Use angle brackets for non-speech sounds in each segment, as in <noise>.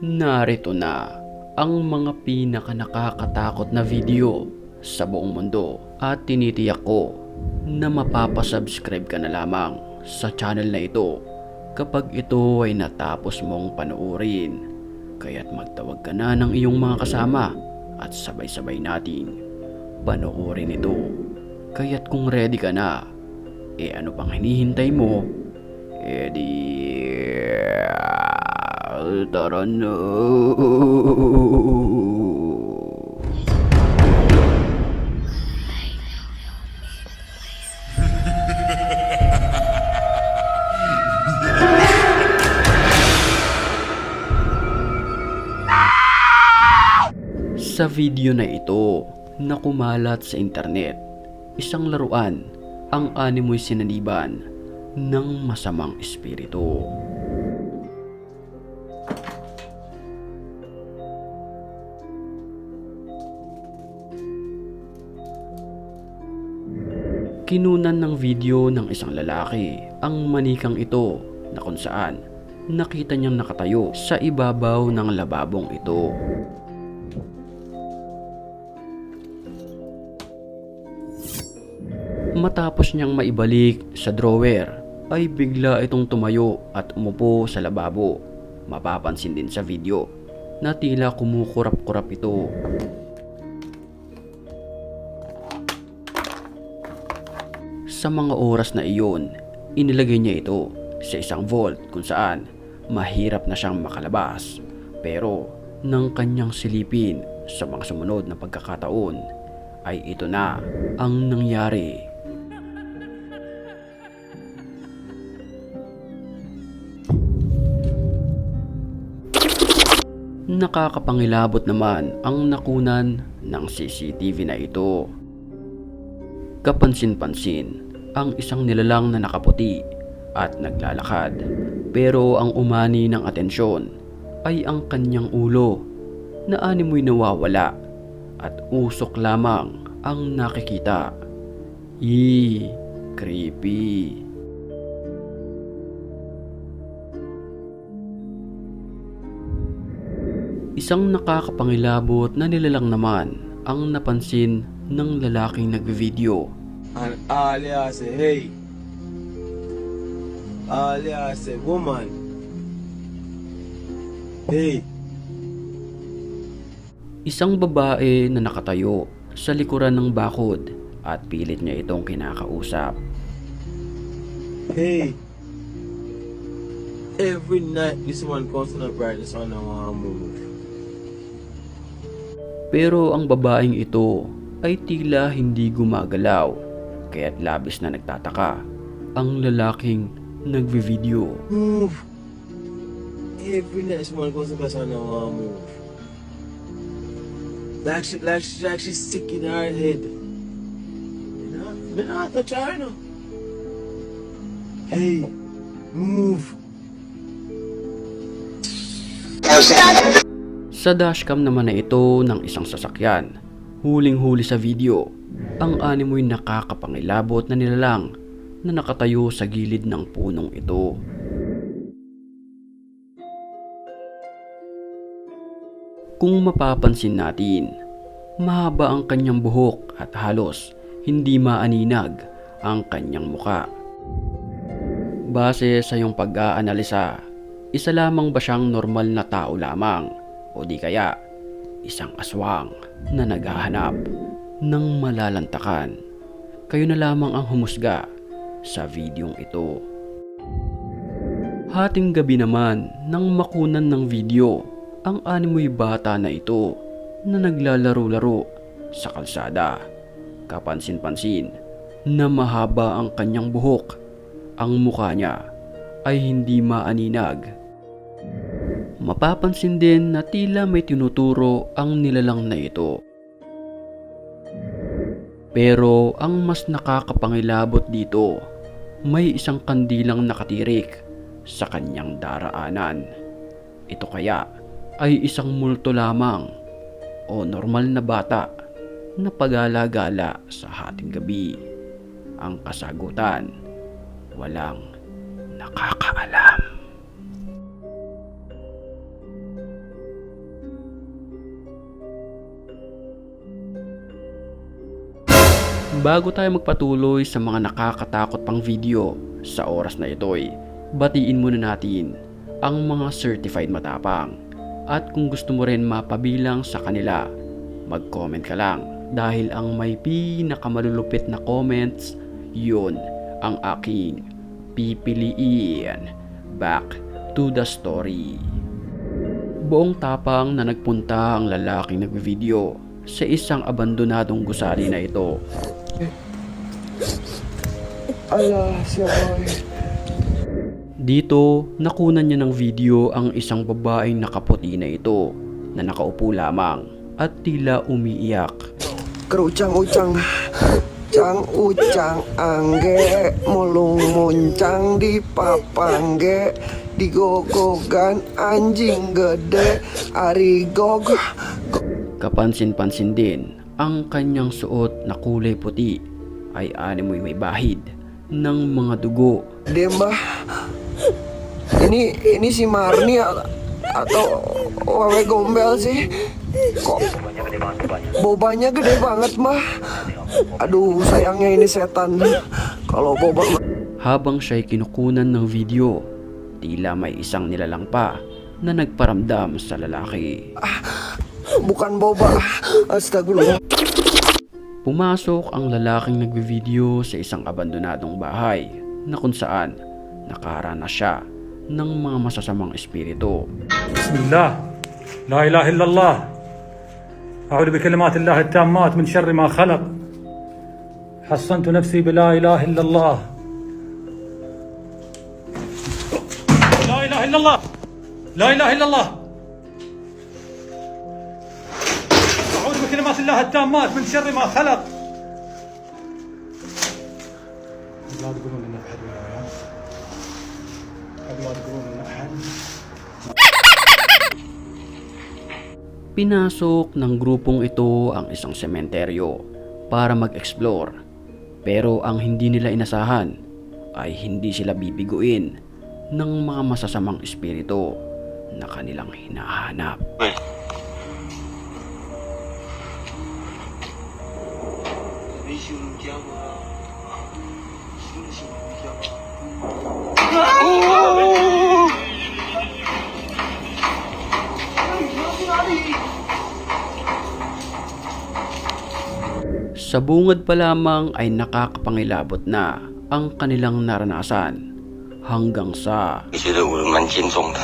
Narito na ang mga pinaka nakakatakot na video sa buong mundo at tinitiyak ko na mapapasubscribe ka na lamang sa channel na ito kapag ito ay natapos mong panoorin. Kaya't magtawag ka na ng iyong mga kasama at sabay-sabay nating panoorin ito. Kaya't kung ready ka na, eh ano pang hinihintay mo? Eh di... Tara <laughs> na. Sa video na ito na kumalat sa internet, isang laruan ang animoy sinaniban ng masamang espiritu. Kinunan ng video ng isang lalaki ang manikang ito na kung saan nakita niyang nakatayo sa ibabaw ng lababong ito. Matapos niyang maibalik sa drawer, ay bigla itong tumayo at umupo sa lababo. Mapapansin din sa video na tila kumukurap-kurap ito. Sa mga oras na iyon, inilagay niya ito sa isang vault kung saan mahirap na siyang makalabas. Pero nang kanyang silipin sa mga sumunod na pagkakataon, ay ito na ang nangyari. Nakakapangilabot naman ang nakunan ng CCTV na ito. Kapansin-pansin ang isang nilalang na nakaputi at naglalakad. Pero ang umani ng atensyon ay ang kanyang ulo na animoy nawawala at usok lamang ang nakikita. Eee, creepy. Isang nakakapangilabot na nilalang naman ang napansin ng lalaking nagvideo. And alias say, hey. Alias say, woman. Hey. Isang babae na nakatayo sa likuran ng bakod at pilit niya itong kinakausap. Hey. Every night this one comes to the brightness on the one move. Pero ang babaeng ito ay tila hindi gumagalaw kaya't labis na nagtataka ang lalaking nagvi-video. Move. Every night this one the brightness on the one move. Like she, like she, like she's sick in her head. You know? Me not her, no. Hey. Move. Sa dashcam naman na ito ng isang sasakyan, huling-huli sa video, ang animoy nakakapangilabot na nilalang na nakatayo sa gilid ng punong ito. Kung mapapansin natin, mahaba ang kanyang buhok at halos hindi maaninag ang kanyang muka. Base sa iyong pag-aanalisa, isa lamang ba siyang normal na tao lamang o di kaya isang aswang na naghahanap ng malalantakan? Kayo na lamang ang humusga sa videong ito. Hating gabi naman nang makunan ng video ang animoy bata na ito na naglalaro-laro sa kalsada. Kapansin-pansin na mahaba ang kanyang buhok. Ang mukha niya ay hindi maaninag. Mapapansin din na tila may tinuturo ang nilalang na ito. Pero ang mas nakakapangilabot dito, may isang kandilang nakatirik sa kanyang daraanan. Ito kaya ay isang multo lamang o normal na bata na pagala-gala sa hating gabi. Ang kasagutan, walang nakakaalam. Bago tayo magpatuloy sa mga nakakatakot pang video sa oras na ito'y batiin muna natin ang mga certified matapang. At kung gusto mo rin mapabilang sa kanila, mag-comment ka lang dahil ang may pinakamalulupit na comments, yun ang aking pipiliin. Back to the story. Buong tapang na nagpunta ang lalaking nagvideo sa isang abandonadong gusali na ito. Ala, siya boy. Dito, nakunan niya ng video ang isang babaeng nakaputi na ito na nakaupo lamang at tila umiiyak. Kerucang ucang Cang ucang angge Mulung muncang di papangge Digogogan anjing gede Arigog Kapansin-pansin din ang kanyang suot na kulay puti ay animoy may bahid ng mga dugo. Demba Ini ini si Marni atau Wewe Gombel sih Kok Bobanya gede banget mah Aduh sayangnya ini setan. Kalau boba Habang siya'y kinukunan ng video, tila may isang nilalang pa na nagparamdam sa lalaki. Bukan boba. Astagfirullah Pumasok ang lalaking nagbi-video sa isang abandonadong bahay na kung saan nakaranas siya ng mga masasamang espiritu. بسم الله لا إله إلا الله أعوذ بكلمات الله التامات من شر ما خلق حصنت نفسي بلا إله إلا الله لا إله إلا الله لا إله إلا الله أعوذ بكلمات الله التامات من شر ما خلق لا تقولون إن أحد من الناس لا تقولون إن أحد Pinasok ng grupong ito ang isang sementeryo para mag-explore. Pero ang hindi nila inasahan ay hindi sila bibiguin ng mga masasamang espiritu na kanilang hinahanap. 没 Sa bungad pa lamang ay nakakapangilabot na ang kanilang naranasan hanggang sa 我觉得我蛮严重的，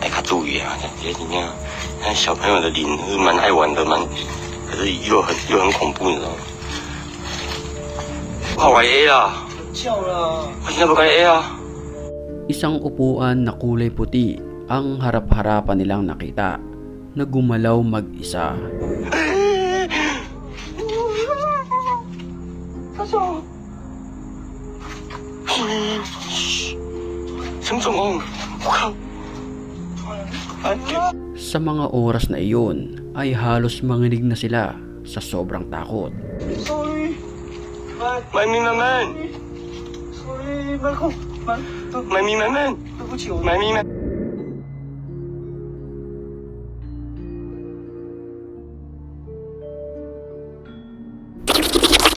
哎，他注意啊，这这你看，看小朋友的灵是蛮爱玩的，蛮， 可是又很又很恐怖，你知道吗？我玩 A 啦，叫了，我现在不该 A 啊。 isang upuan na kulay puti ang harap-harapan nilang nakita na gumalaw mag-isa. 什么状况？我靠！啊， Sa mga oras na iyon ay halos manginig na sila sa sobrang takot. Sorry. Maminanan! Sorry, Marco. Maminanan! Maminanan!